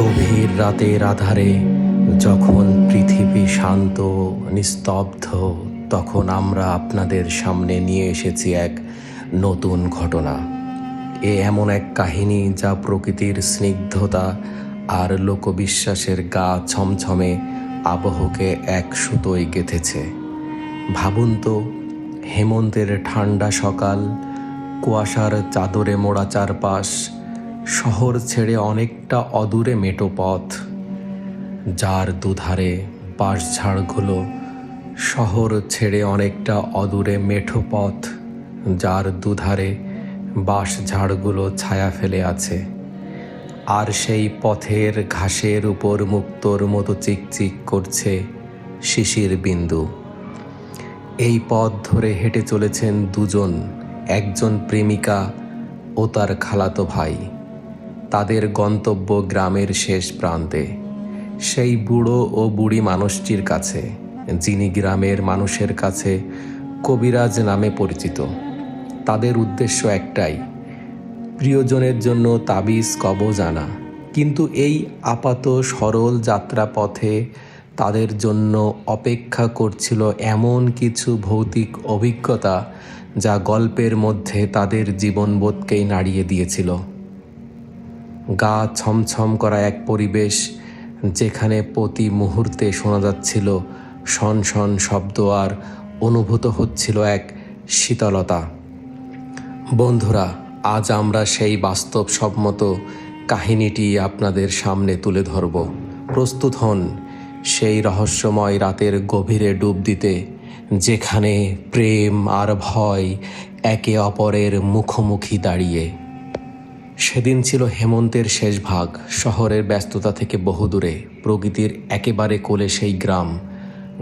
গভীর রাতের আধারে যখন পৃথিবী শান্ত নিস্তব্ধ, তখন আমরা আপনাদের সামনে নিয়ে এসেছি এক নতুন ঘটনা। এ এমন এক কাহিনী যা প্রকৃতির স্নিগ্ধতা আর লোকবিশ্বাসের গা ছমছমে আবহকে এক সুতোয় গেঁথেছে। ভাবুন তো, হেমন্তের ঠান্ডা সকাল, কুয়াশার চাদরে মোড়া চারপাশ শহর ছেড়ে অনেকটা অদূরে মেটো পথ, যার দুধারে বাঁশঝাড়গুলো শহর ছেড়ে অনেকটা অদূরে মেঠো পথ, যার দুধারে বাঁশঝাড়গুলো ছায়া ফেলে আছে। আর সেই পথের ঘাসের উপর মুক্তোর মতো চিকচিক করছে শিশির বিন্দু। এই পথ ধরে হেঁটে চলেছেন দুজন, একজন প্রেমিকা ও তার খালাতো ভাই। তাদের গন্তব্য গ্রামের শেষ প্রান্তে। সেই বুড়ো ও বুড়ি মানুষটির কাছে, যিনি গ্রামের মানুষের কাছে কবিরাজ নামে পরিচিত। তাদের উদ্দেশ্য একটাই, প্রিয়জনের জন্য তাবিজ, কবজ আনা। কিন্তু এই আপাত সরল যাত্রাপথে তাদের জন্য অপেক্ষা করছিল এমন কিছু ভৌতিক অভিজ্ঞতা, যা গল্পের মধ্যে তাদের জীবনবোধকেই নাড়িয়ে দিয়েছিল। গা ছমছম করা এক পরিবেশ যেখানে প্রতি মুহূর্তে শোনা যাচ্ছিল শন শন শব্দ আর অনুভূত হচ্ছিল এক শীতলতা। বন্ধুরা, আজ আমরা সেই বাস্তব বাস্তবসম্মত কাহিনীটি আপনাদের সামনে তুলে ধরব। প্রস্তুত হন সেই রহস্যময় রাতের গভীরে ডুব দিতে, যেখানে প্রেম আর ভয় একে অপরের মুখোমুখি দাঁড়িয়ে। সেদিন ছিল হেমন্তের শেষ ভাগ। শহরের ব্যস্ততা থেকে বহুদূরে প্রকৃতির একেবারে কোলে সেই গ্রাম।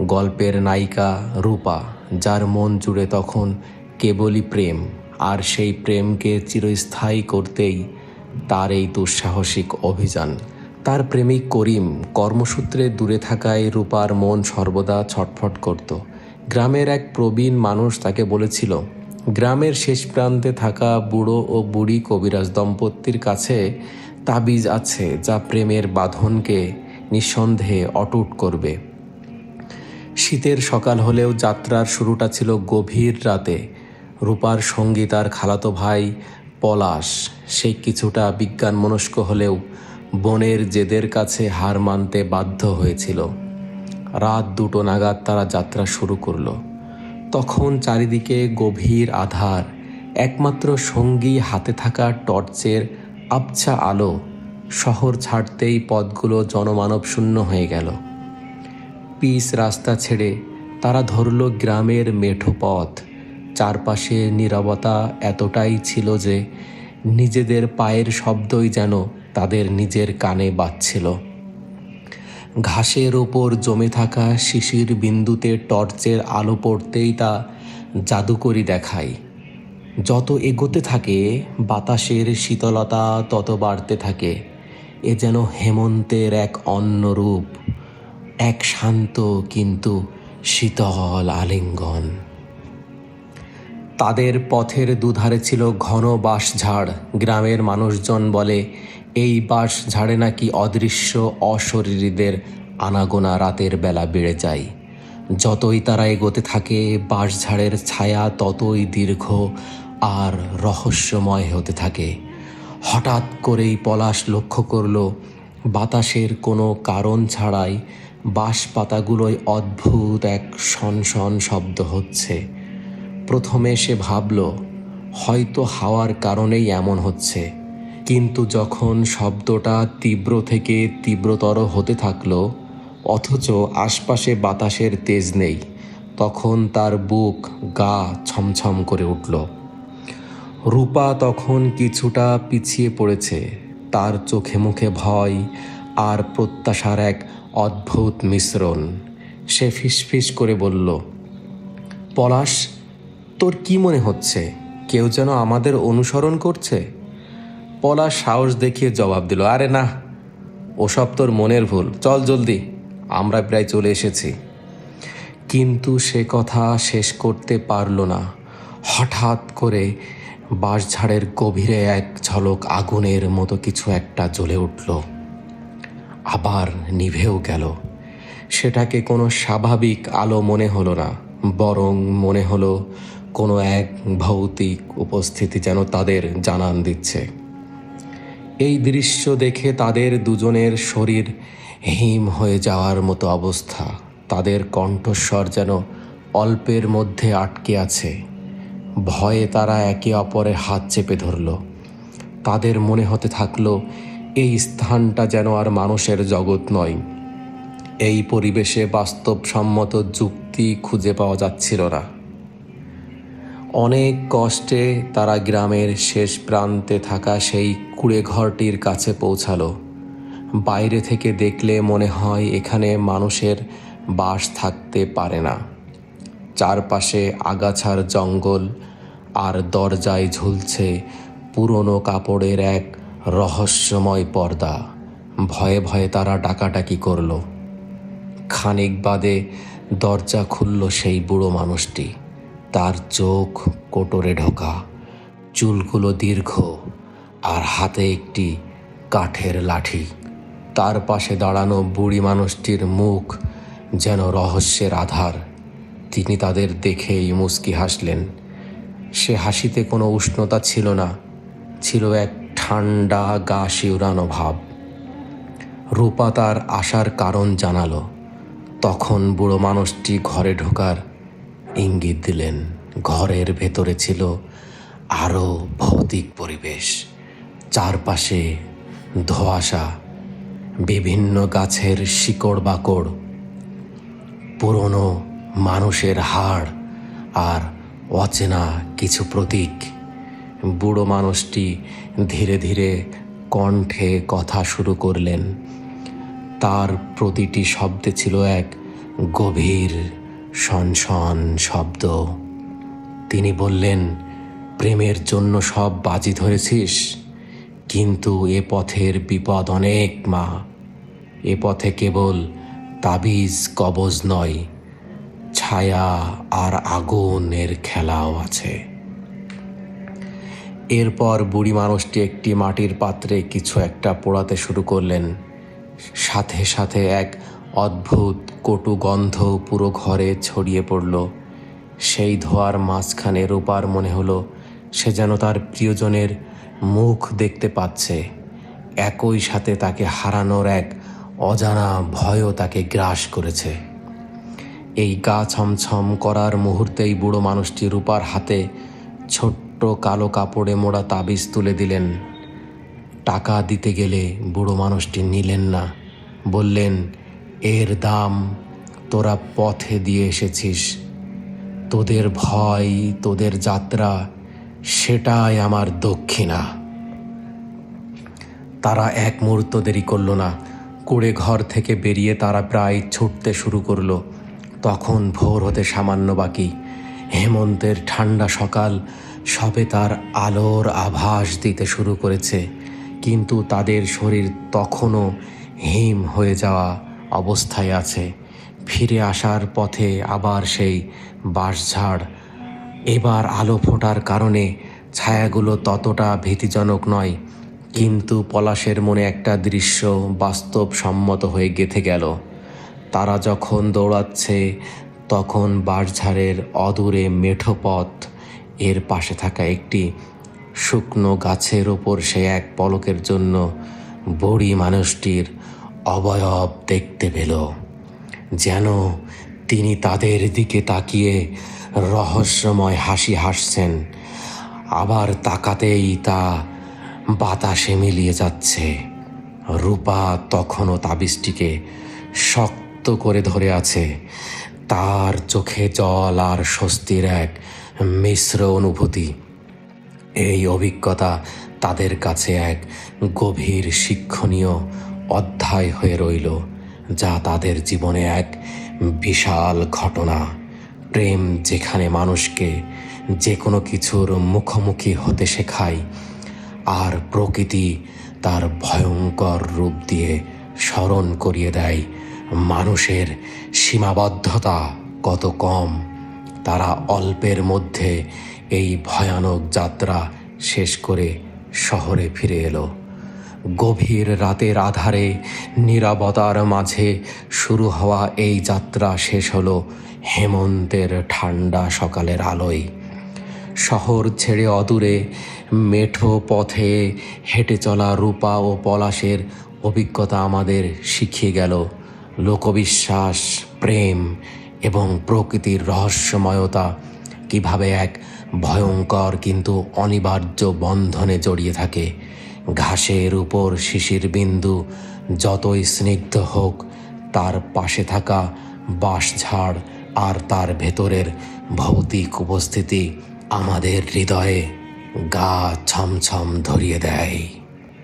গল্পের নায়িকা রূপা, যার মন জুড়ে তখন কেবলই প্রেম, আর সেই প্রেমকে চিরস্থায়ী করতেই তার এই দুঃসাহসিক অভিযান। তার প্রেমিক করিম কর্মসূত্রে দূরে থাকায় রূপার মন সর্বদা ছটফট করত। গ্রামের এক প্রবীণ মানুষ তাকে বলেছিল গ্রামের শেষ প্রান্তে থাকা বুড়ো ও বুড়ি কবিরাজ দম্পতির কাছে তাবিজ আছে যা প্রেমের বাঁধনকে নিঃসন্দেহে অটুট করবে। শীতের সকাল হলেও যাত্রার শুরুটা ছিল গভীর রাতে। রূপার সঙ্গী তার খালাতো ভাই পলাশ। সে কিছুটা বিজ্ঞান মনস্ক হলেও বনের জেদের কাছে হার মানতে বাধ্য হয়েছিল। রাত দুটো নাগাদ তারা যাত্রা শুরু করল। তখন চারিদিকে গভীর আধার, একমাত্র সঙ্গী হাতে থাকা টর্চের আবছা আলো শহর ছাড়তেই পথগুলো জনমানব শূন্য হয়ে গেল। পিস রাস্তা ছেড়ে তারা ধরল গ্রামের মেঠো পথ। চারপাশে নীরবতা এতটাই ছিল যে নিজেদের পায়ের শব্দই যেন তাদের নিজের কানে বাজছিল। ঘাসের ওপর জমে থাকা শিশির বিন্দুতে টর্চের আলো পড়তেই তা জাদুকরি দেখায়। যত এগোতে থাকে, বাতাসের শীতলতা তত বাড়তে থাকে। এ যেন হেমন্তের এক অন্য রূপ, এক শান্ত কিন্তু শীতল আলিঙ্গন। তাদের পথের দুধারে ছিল ঘন বাঁশঝাড়, গ্রামের মানুষজন বলে এই বাঁশ ঝাড়ে নাকি অদৃশ্য অশরীরীদের আনাগোনা রাতের বেলা বেড়ে যায়। যতই তারা এগোতে থাকে বাঁশঝাড়ের ছায়া ততই দীর্ঘ আর রহস্যময় হতে থাকে। হঠাৎ করেই পলাশ লক্ষ্য করল, বাতাসের কোনো কারণ ছাড়াই বাঁশ পাতাগুলোয় অদ্ভুত এক শনশন শব্দ হচ্ছে। প্রথমে সে ভাবল, হয়তো হাওয়ার কারণেই এমন হচ্ছে। কিন্তু যখন শব্দটা তীব্র থেকে তীব্রতর হতে থাকল, অথচ আশপাশে বাতাসের তেজ নেই, তখন তার বুক গা ছমছম করে উঠল। রূপা তখন কিছুটা পিছিয়ে পড়েছে, তার চোখে মুখে ভয় আর প্রত্যাশার এক অদ্ভুত মিশ্রণ। সে ফিসফিস করে বলল, পলাশ, তোর কি মনে হচ্ছে? কেউ যেন আমাদের অনুসরণ করছে? পলাশ সাহস দেখিয়ে জবাব দিল, আরে না, ওসব তোর মনের ভুল। চল জলদি, আমরা প্রায় চলে এসেছি। কিন্তু সে কথা শেষ করতে পারল না। হঠাৎ করে বাঁশঝাড়ের গভীরে এক ঝলক আগুনের মতো কিছু একটা জ্বলে উঠল। আবার নিভেও গেল। সেটাকে কোনো স্বাভাবিক আলো মনে হলো না, বরং মনে হলো কোনো এক ভৌতিক উপস্থিতি যেন তাদের জানান দিচ্ছে। এই দৃশ্য দেখে তাদের দুজনের শরীর হিম হয়ে যাওয়ার মতো অবস্থা। তাদের কণ্ঠস্বর যেন অল্পের মধ্যে আটকে আছে। ভয়ে তারা একে অপরের হাত চেপে ধরল। তাদের মনে হতে থাকল, এই স্থানটা যেন আর মানুষের জগৎ নয়। এই পরিবেশে বাস্তবসম্মত যুক্তি খুঁজে পাওয়া যাচ্ছিল না। অনেক কষ্টে তারা গ্রামের শেষ প্রান্তে থাকা সেই কুড়ে ঘরটির কাছে পৌঁছালো। বাইরে থেকে দেখলে মনে হয় এখানে মানুষের বাস থাকতে পারে না। চারপাশে আগাছার জঙ্গল আর দরজায় ঝুলছে পুরনো কাপড়ের এক রহস্যময় পর্দা। ভয়ে ভয়ে তারা ডাকাডাকি করল। খানিক বাদে দরজা খুলল সেই বুড়ো মানুষটি। তার চোখ কোটরে ঢোকা, চুলগুলো দীর্ঘ আর হাতে একটি কাঠের লাঠি। তার পাশে দাঁড়ানো বুড়ি মানুষটির মুখ যেন রহস্যের আধার। তিনি তাদের দেখেই মুস্কি হাসলেন। সে হাসিতে কোনো উষ্ণতা ছিল না, ছিল এক ঠান্ডা গা শিউরানো ভাব। রূপা তার আসার কারণ জানালো। তখন বুড়ো মানুষটি ঘরে ঢোকার ইঙ্গিত দিলেন, ঘরের ভেতরে ছিল আরও ভৌতিক পরিবেশ। চারপাশে ধোঁয়াশা, বিভিন্ন গাছের শিকড় বাকড় পুরনো মানুষের হাড় আর অচেনা কিছু প্রতীক। বুড়ো মানুষটি ধীরে ধীরে কণ্ঠে কথা শুরু করলেন। তার প্রতিটি শব্দে ছিল এক গভীর সনসন শব্দ। তিনি বললেন, প্রেমের জন্য সব বাজি ধরেছিস, কিন্তু এ পথের বিপদ অনেক, মা। এ পথে কেবল তাবিজ, কবজ নয়, ছায়া আর আগুনের খেলাও আছে। এরপর বুড়ি মানুষটি একটি মাটির পাত্রে কিছু একটা পোড়াতে শুরু করলেন। সাথে সাথে এক অদ্ভুত কটু গন্ধ পুরো ঘরে ছড়িয়ে পড়ল। সেই ধোয়ার মাঝখানে রূপার মনে হলো সে যেন তার প্রিয়জনের মুখ দেখতে পাচ্ছে। একই সাথে তাকে হারানোর এক অজানা ভয়ও তাকে গ্রাস করেছে। এই গা ছমছম করার মুহূর্তেই বুড়ো মানুষটি রূপার হাতে ছোট্ট কালো কাপড়ে মোড়া তাবিজ তুলে দিলেন। টাকা দিতে গেলে বুড়ো মানুষটি নিলেন না। বললেন এর দাম তোরা পথে দিয়ে এসেছিস। তোদের ভয়, তোদের যাত্রা, সেটাই আমার দক্ষিণা। তারা এক মুহূর্ত দেরি করল না। কুড়ে ঘর থেকে বেরিয়ে তারা প্রায় ছুটতে শুরু করল। তখন ভোর হতে সামান্য বাকি। হেমন্তের ঠান্ডা সকাল সবে তার আলোর আভাস দিতে শুরু করেছে। কিন্তু তাদের শরীর তখনও হিম হয়ে যাওয়া অবস্থায় আছে। ফিরে আসার পথে আবার সেই বাঁশঝাড়। এবার আলো ফোটার কারণে ছায়াগুলো ততটা ভীতিজনক নয়, কিন্তু পলাশের মনে একটা দৃশ্য বাস্তবসম্মত হয়ে গেথে গেল। তারা যখন দৌড়াচ্ছে, তখন বাঁশঝাড়ের অদূরে মেঠো পথ। এর পাশে থাকা একটি শুকনো গাছের ওপর সে এক পলকের জন্য বড়ি মানুষটির অবয়ব দেখতে পেল, যেন তিনি তাদের দিকে তাকিয়ে রহস্যময় হাসি হাসছেন। আবার তাকাতেই তা বাতাসে মিলিয়ে যাচ্ছে। রূপা তখনও তাবিজটিকে শক্ত করে ধরে আছে। তার চোখে জল আর স্বস্তির এক মিশ্র অনুভূতি। এই অভিজ্ঞতা তাদের কাছে এক গভীর শিক্ষণীয় অধ্যায় হয়ে রইল, যা তাদের জীবনে এক বিশাল ঘটনা। প্রেম যেখানে মানুষকে যে কোনো কিছুর মুখোমুখি হতে শেখায়, আর প্রকৃতি তার ভয়ঙ্কর রূপ দিয়ে স্মরণ করিয়ে দেয়। মানুষের সীমাবদ্ধতা কত কম, তারা অল্পের মধ্যে এই ভয়ানক যাত্রা শেষ করে শহরে ফিরে এলো। গভীর রাতের আধারে নিরাবতার মাঝে শুরু হওয়া এই যাত্রা শেষ হলো হেমন্তের ঠান্ডা সকালের আলোয়। শহর ছেড়ে অদূরে মেঠো পথে হেঁটে চলা রূপা ও পলাশের অভিজ্ঞতা আমাদের শিখিয়ে গেল। লোকবিশ্বাস, প্রেম এবং প্রকৃতির রহস্যময়তা কীভাবে এক ভয়ঙ্কর কিন্তু অনিবার্য বন্ধনে জড়িয়ে থাকে। ঘাসের উপর শিশির বিন্দু যতই স্নিগ্ধ হোক, তার পাশে থাকা বাঁশঝাড় আর তার ভেতরের ভৌতিক উপস্থিতি আমাদের হৃদয়ে গা ছমছম ধরিয়ে দেয়।